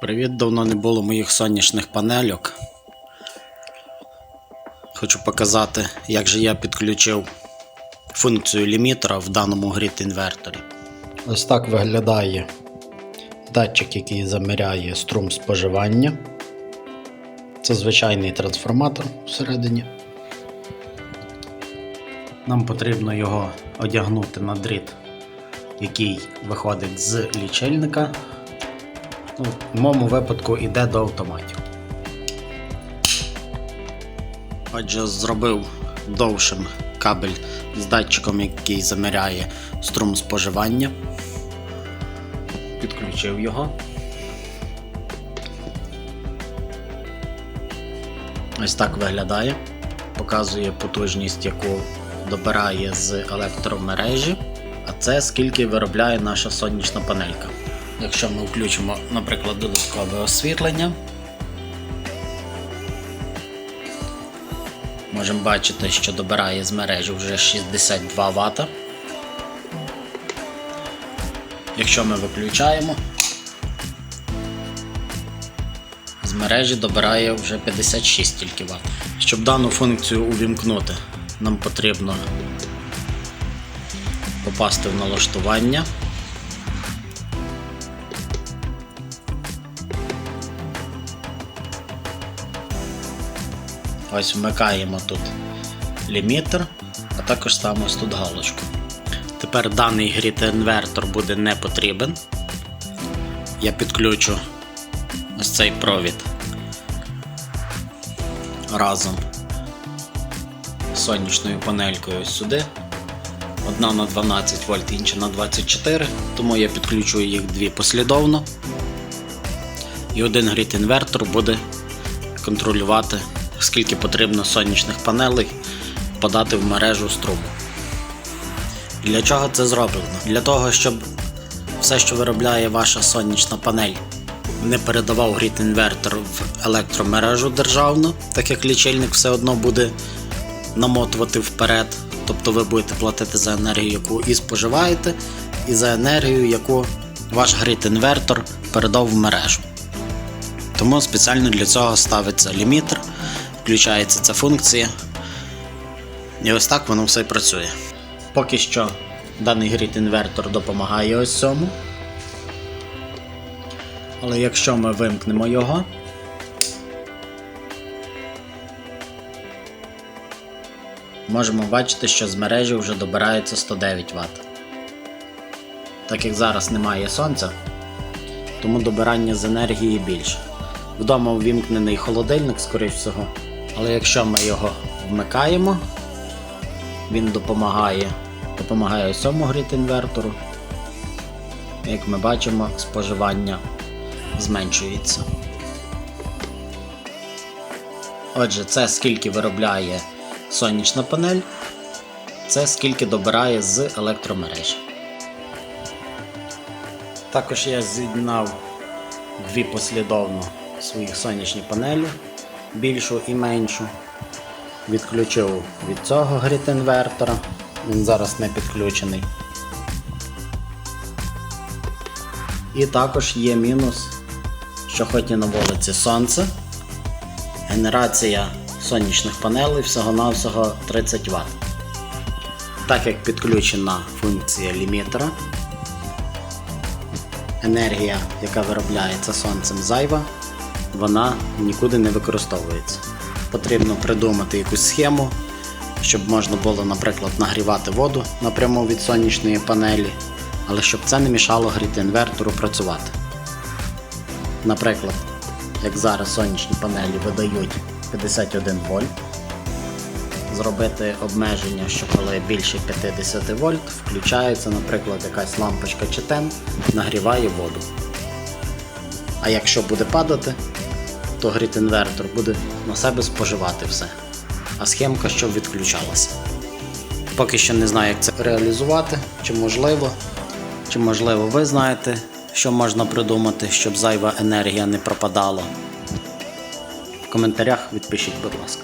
Привіт, давно не було моїх сонячних панельок. Хочу показати, як же я підключив функцію лімітера в даному грід інверторі. Ось так виглядає датчик, який заміряє струм споживання. Це звичайний трансформатор всередині. Нам потрібно його одягнути на дріт, який виходить з лічильника. В моєму випадку йде до автоматів. Отже, зробив довшим кабель з датчиком, який заміряє струм споживання. Підключив його. Ось так виглядає. Показує потужність, яку добирає з електромережі. А це скільки виробляє наша сонячна панелька. Якщо ми включимо, наприклад, додаткове освітлення, можемо бачити, що добирає з мережі вже 62 Вт. Якщо ми виключаємо, з мережі добирає вже 56 тільки Вт. Щоб дану функцію увімкнути, нам потрібно попасти в налаштування. Ось вмикаємо тут лімітер, а також ставимо ось тут галочку. Тепер даний грід-інвертор буде не потрібен. Я підключу ось цей провід разом з сонячною панелькою ось сюди. Одна на 12 вольт, інша на 24, тому я підключую їх дві послідовно. І один грід-інвертор буде контролювати скільки потрібно сонячних панелей подати в мережу струму. Для чого це зроблено? Для того, щоб все, що виробляє ваша сонячна панель, не передавав грід-інвертор в електромережу державну, так як лічильник все одно буде намотувати вперед. Тобто ви будете платити за енергію, яку і споживаєте, і за енергію, яку ваш грід-інвертор передав в мережу. Тому спеціально для цього ставиться лімітер, включається ця функція. І ось так воно все працює. Поки що даний грід-інвертор допомагає ось цьому. Але якщо ми вимкнемо його, можемо бачити, що з мережі вже добирається 109 Вт. Так як зараз немає сонця, тому добирання з енергії більше. Вдома увімкнений холодильник, скоріш всього. Але якщо ми його вмикаємо, він допомагає допомагає цьому грід-інвертору. Як ми бачимо, споживання зменшується. Отже, це скільки виробляє сонячна панель, це скільки добирає з електромережі. Також я з'єднав дві послідовно своїх сонячні панелі, більшу і меншу. Відключив від цього грід-інвертора, він зараз не підключений. І також є мінус, що хоч і на вулиці сонце, генерація сонячних панелей всього-навсього 30 Вт. Так як підключена функція лімітера, енергія, яка виробляється сонцем зайва, вона нікуди не використовується. Потрібно придумати якусь схему, щоб можна було, наприклад, нагрівати воду напряму від сонячної панелі, але щоб це не мішало грід-інвертору працювати. Наприклад, як зараз сонячні панелі видають 51 вольт, зробити обмеження, що коли більше 50 вольт, включається, наприклад, якась лампочка чи тен, нагріває воду. А якщо буде падати, то грід-інвертор буде на себе споживати все. А схемка щоб відключалася. Поки що не знаю, як це реалізувати, чи можливо, чи можливо ви знаєте, що можна придумати, щоб зайва енергія не пропадала. В коментарях відпишіть, будь ласка.